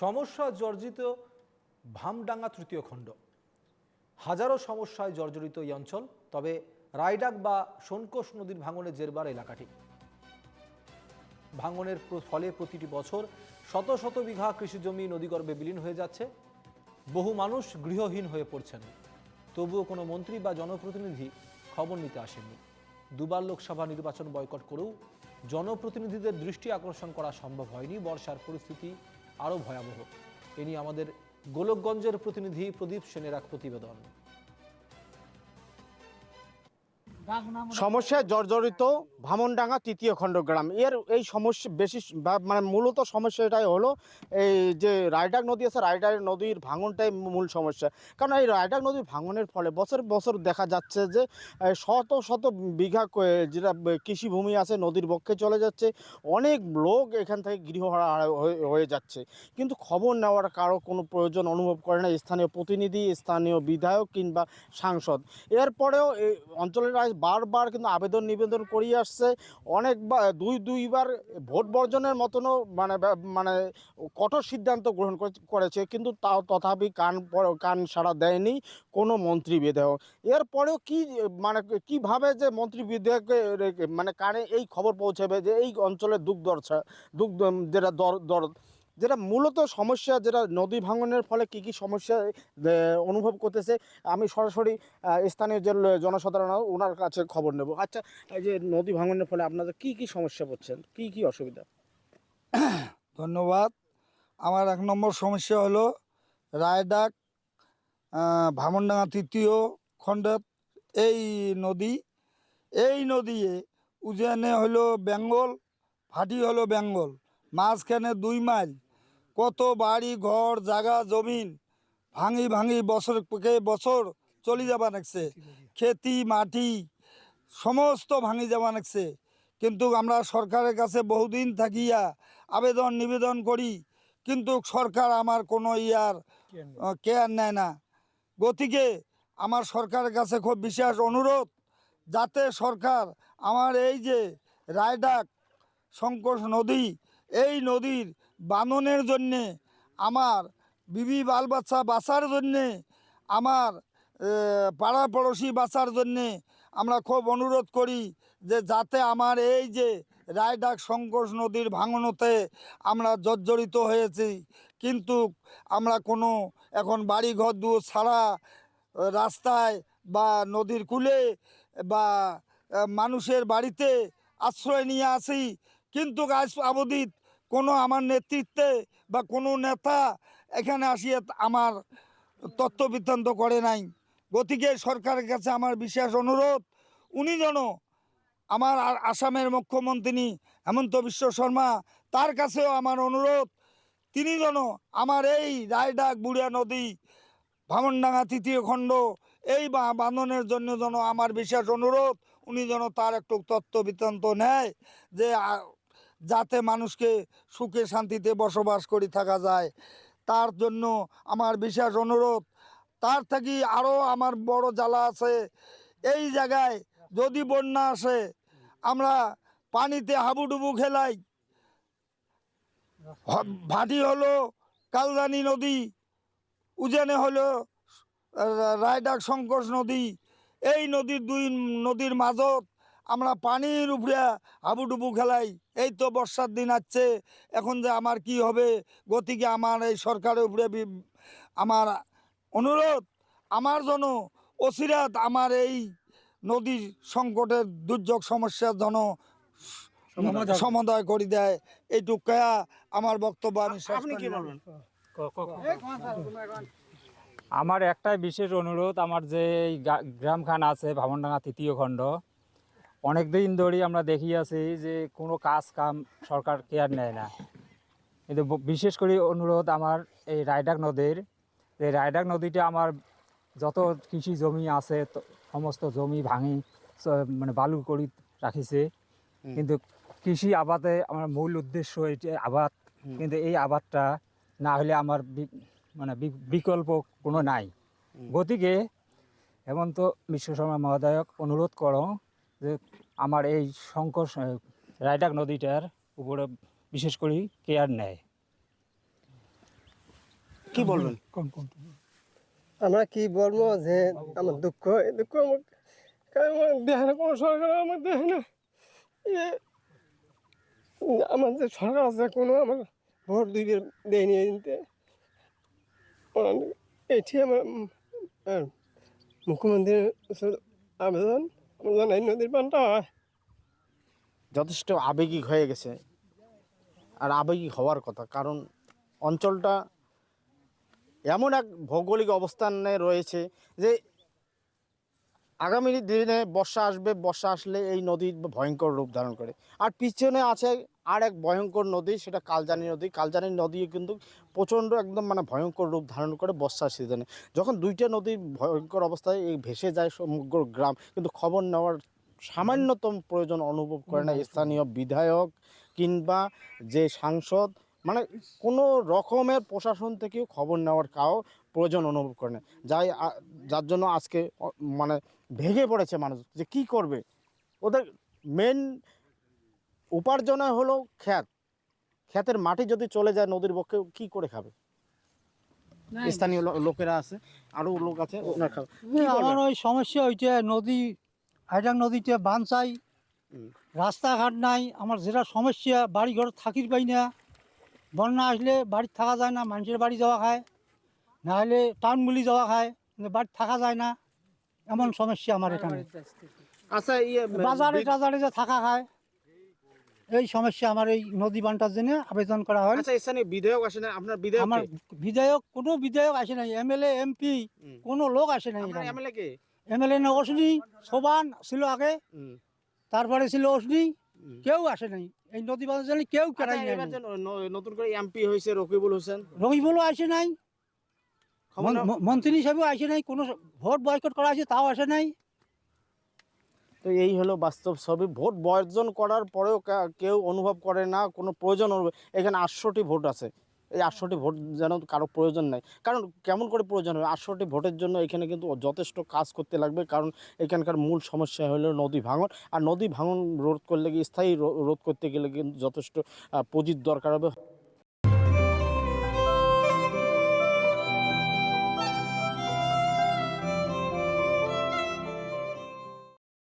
সমস্যা জর্জিত ভামডাঙ্গা তৃতীয় খণ্ড। হাজারো সমস্যায় জর্জরিত এই অঞ্চল, তবে রায়ডাক বা সোনকোষ নদীর ভাঙনে জেরবার এলাকাটি। ভাঙনের ফলে প্রতিটি বছর শত শত বিঘা কৃষিজমি নদীগর্ভে বিলীন হয়ে যাচ্ছে। বহু মানুষ গৃহহীন হয়ে পড়ছেন। তবুও কোনো মন্ত্রী বা জনপ্রতিনিধি খবর নিতে আসেননি। দুবার লোকসভা নির্বাচন বয়কট করেও জনপ্রতিনিধিদের দৃষ্টি আকর্ষণ করা সম্ভব হয়নি। বর্ষার পরিস্থিতি আরও ভয়াবহ। এ নিয়ে আমাদের গোলকগঞ্জের প্রতিনিধি প্রদীপ সেনের এক প্রতিবেদন। সমস্যায় জর্জরিত ভামনডাঙ্গা তৃতীয় খণ্ড গ্রাম এর এই সমস্যা বেশি মানে মূলত সমস্যাটাই হলো এই যে রায়ডাক নদী আছে, রায়ডাক নদীর ভাঙনটাই মূল সমস্যা। কারণ এই রায়ডাক নদীর ভাঙনের ফলে বছর বছর দেখা যাচ্ছে যে শত শত বিঘা যেটা কৃষিভূমি আছে, নদীর পক্ষে চলে যাচ্ছে। অনেক লোক এখান থেকে গৃহহারা হয়ে- যাচ্ছে। কিন্তু খবর নেওয়ার কারও কোনো প্রয়োজন অনুভব করে না। স্থানীয় প্রতিনিধি, স্থানীয় বিধায়ক কিংবা সাংসদ। এরপরেও এই অঞ্চলের বারবার কিন্তু আবেদন নিবেদন করিয়ে আসছে। অনেকবার দুই, দুইবার ভোট বর্জনের মতনও মানে মানে কঠোর সিদ্ধান্ত গ্রহণ করে- করেছে, কিন্তু তাও তথাপি কান কান সাড়া দেয়নি কোনো মন্ত্রী বিধায়ক এরপরেও কি মানে কীভাবে যে মন্ত্রী বিধায়ককে মানে কানে এই খবর পৌঁছাবে যে এই অঞ্চলের দুঃখ দরছা দুঃখ যেটা দর দর যেটা মূলত সমস্যা, যেটা নদী ভাঙনের ফলে কি কি সমস্যা অনুভব করতেছে, আমি সরাসরি স্থানীয় যে জনসাধারণ ওনার কাছে খবর নেব। আচ্ছা এই যে নদী ভাঙনের ফলে আপনাদের কি কি সমস্যা পড়ছেন কি কি অসুবিধা? ধন্যবাদ। আমার এক নম্বর সমস্যা হলো রায়ডাক ভামনডাঙ্গা তৃতীয় খণ্ডত এই নদী, এই নদীয়ে উজানে হলো বেঙ্গল, ফাটি হলো বেঙ্গল, মাঝখানে দুই মাইল। কত বাড়ি ঘর জায়গা জমিন ভাঙি ভাঙি বছর কে বছর চলি যাবা লাগছে খেতি মাটি সমস্ত ভাঙি যাবা লাগছে কিন্তু আমরা সরকারের কাছে বহুদিন থাকিয়া আবেদন নিবেদন করি কিন্তু সরকার আমার কোনো ইয়ার কেয়ার নেয় না। গতিকে আমার সরকারের কাছে খুব বিশেষ অনুরোধ যাতে সরকার আমার এই যে রায়ডাক সংকোষ নদী এই নদীর বাননের জন্যে, আমার বিবি বাল বাচ্চা বাঁচার জন্যে, আমার পাড়া পড়োশি বাঁচার জন্যে আমরা খুব অনুরোধ করি যে যাতে আমার এই যে রায়ডাক সংকোষ নদীর ভাঙনতে আমরা জর্জরিত হয়েছি। কিন্তু আমরা কোনো এখন বাড়ি ঘর দু ছাড়া রাস্তায় বা নদীর কূলে বা মানুষের বাড়িতে আশ্রয় নিয়ে আসি। কিন্তু আজ অবধিত কোনো আমার নেতৃত্বে বা কোনো নেতা এখানে আসিয়ে আমার তত্ত্ব বৃত্তান্ত করে নাই। গতিকে সরকারের কাছে আমার বিশেষ অনুরোধ, উনি যেন আমার আর আসামের মুখ্যমন্ত্রী হেমন্ত বিশ্ব শর্মা, তার কাছেও আমার অনুরোধ, তিনি যেন আমার এই রায়ডাক বুড়িয়া নদী, ভামনডাঙ্গা তৃতীয় খণ্ড, এই বাঁধনের জন্য যেন আমার বিশেষ অনুরোধ, উনি যেন তার একটু তত্ত্ব বৃত্তান্ত নেয় যে যাতে মানুষকে সুখে শান্তিতে বসবাস করে থাকা যায়। তার জন্য আমার বিশেষ অনুরোধ, তার থেকে আরও আমার বড় জ্বালা আছে, এই জায়গায় যদি বন্যা আসে, আমরা পানিতে হাবুডুবু খেলাই। ভাটি হলো কালদানি নদী, উজানে হলো রায়ডাক সংকোষ নদী। এই নদীর দুই, নদীর মাজত আমরা পানির উপরে হাবুডুবু খেলাই। এই তো বর্ষার দিন আসছে। এখন যে আমার কি হবে? গতিকে আমার এই সরকারের উপরে আমার অনুরোধ? আমার জন্য অচিরাত আমার এই নদীর সংকটের দুর্যোগ সমস্যার জন্য সমাধান করে দেয়। এইটুকু আমার বক্তব্য আমি আমার একটাই বিশেষ অনুরোধ আমার যে এই গা- গ্রামখান আছে ভামনডাঙ্গা তৃতীয় খণ্ড অনেক দিন ধরেই আমরা দেখি আছি যে কোনো কাজ কাম সরকার কেয়ার নেয় না। কিন্তু বিশেষ করে অনুরোধ আমার এই রায়ডাক নদীর। এই রায়ডাক নদীটা আমার যত কৃষি জমি আছে সমস্ত জমি ভাঙি মানে বালু করে রাখিছে। কিন্তু কৃষি আবাদে আমার মূল উদ্দেশ্য এটি আবাদ। কিন্তু এই আবাদটা না হলে আমার মানে বিকল্প কোনো নাই। গতিকে হেমন্ত বিশ্ব শর্মা মহোদয়ক অনুরোধ করো যে আমার এই শঙ্কর রায়ডাক নদীটার উপরে বিশেষ করে কেয়ার নেয়। কি বলবেন? কোন কোন? আমরা কি বলব যে আমার দুঃখ এই দুঃখ আমার দেখে না কোনো সরকার আমার দেখে না এ, আমার যে সরকার আছে কোনো আমার ভোট দেয় দেয়নি দিতে এটি আমার মুখ্যমন্ত্রীর আবেদন। নদীর পানটা যথেষ্ট আবেগিক হয়ে গেছে। আর আবেগিক হওয়ার কথা, কারণ অঞ্চলটা এমন এক ভৌগোলিক অবস্থানে রয়েছে যে আগামী দিনে বর্ষা আসবে, বর্ষা আসলে এই নদী ভয়ঙ্কর রূপ ধারণ করে। আর পিছনে আছে আর এক ভয়ঙ্কর নদী সেটা কালজানি নদী। কালজানি নদী কিন্তু প্রচণ্ড একদম মানে ভয়ঙ্কর রূপ ধারণ করে বর্ষার সিজনে যখন দুইটা নদী ভয়ঙ্কর অবস্থায় এই ভেসে যায় সমগ্র গ্রাম কিন্তু খবর নেওয়ার সামান্যতম প্রয়োজন অনুভব করে না স্থানীয় বিধায়ক কিংবা যে সাংসদ। মানে কোনো রকমের প্রশাসন থেকেও খবর নেওয়ার কাও প্রয়োজন অনুভব করে না। যাই যার জন্য আজকে মানে ভেঙে পড়েছে মানুষ যে কি করবে? ওদের মেন উপার্জনে হলো খ্যাত খ্যাতের মাটি যদি চলে যায় নদীর পক্ষে কি করে খাবে স্থানীয় লোকেরা আছে আরও লোক আছে ওনারা খাবে আমার ওই সমস্যা ওইটা নদী হাইডাং নদীতে বান চাই রাস্তাঘাট নাই আমার যেটা সমস্যা বাড়ি ঘর থাকির পাই না বন্যা আসলে বাড়ি থাকা যায় না মানুষের বাড়ি যাওয়া খায় না হলে টাউন মুলি যাওয়া খায় কিন্তু বাড়ি থাকা যায় না এমন সমস্যা আমার এখানে আচ্ছা ইয়ে বাজারে টাজারে যে থাকা খায় এই সমস্যা আমার এই নদী বানটার জন্য আবেদন করা হয়। আচ্ছা স্থানীয় বিধায়ক আসে না আপনার বিধায়ক আমার বিধায়ক কোনো বিধায়ক আসে নাই এমএলএ এমপি। কোনো লোক আসে নাই এমএলএ কে? এমএলএ নগসনি সোবান ছিল আগে তারপরে ছিল অসনি কেউ আসে নাই। এই নদী বাঁধার জন্য কেউ কেরাই আচ্ছা, নাই এবার যে ন- ন- নতুন করে এমপি হয়েছে রকিবুল হোসেন। রবিবলও আসে নাই। মন-? মন্ত্রী হিসাবেও আসে নাই কোনো ভোট বয়কট করা আছে তাও আসে নাই। তো এই হলো বাস্তব ছবি। ভোট বর্জন করার পরেও কেউ অনুভব করে না, কোনো প্রয়োজন এখানে আটশোটি ভোট আছে। এই আটশোটি ভোট যেন কারও প্রয়োজন নাই। কারণ কেমন করে প্রয়োজন হবে আটশোটি ভোটের জন্য এখানে কিন্তু যথেষ্ট কাজ করতে লাগবে। কারণ এখানকার মূল সমস্যা হলো নদী ভাঙন। আর নদী ভাঙন রোধ করলে, স্থায়ী রোধ করতে গেলে কিন্তু যথেষ্ট পুঁজির দরকার হবে।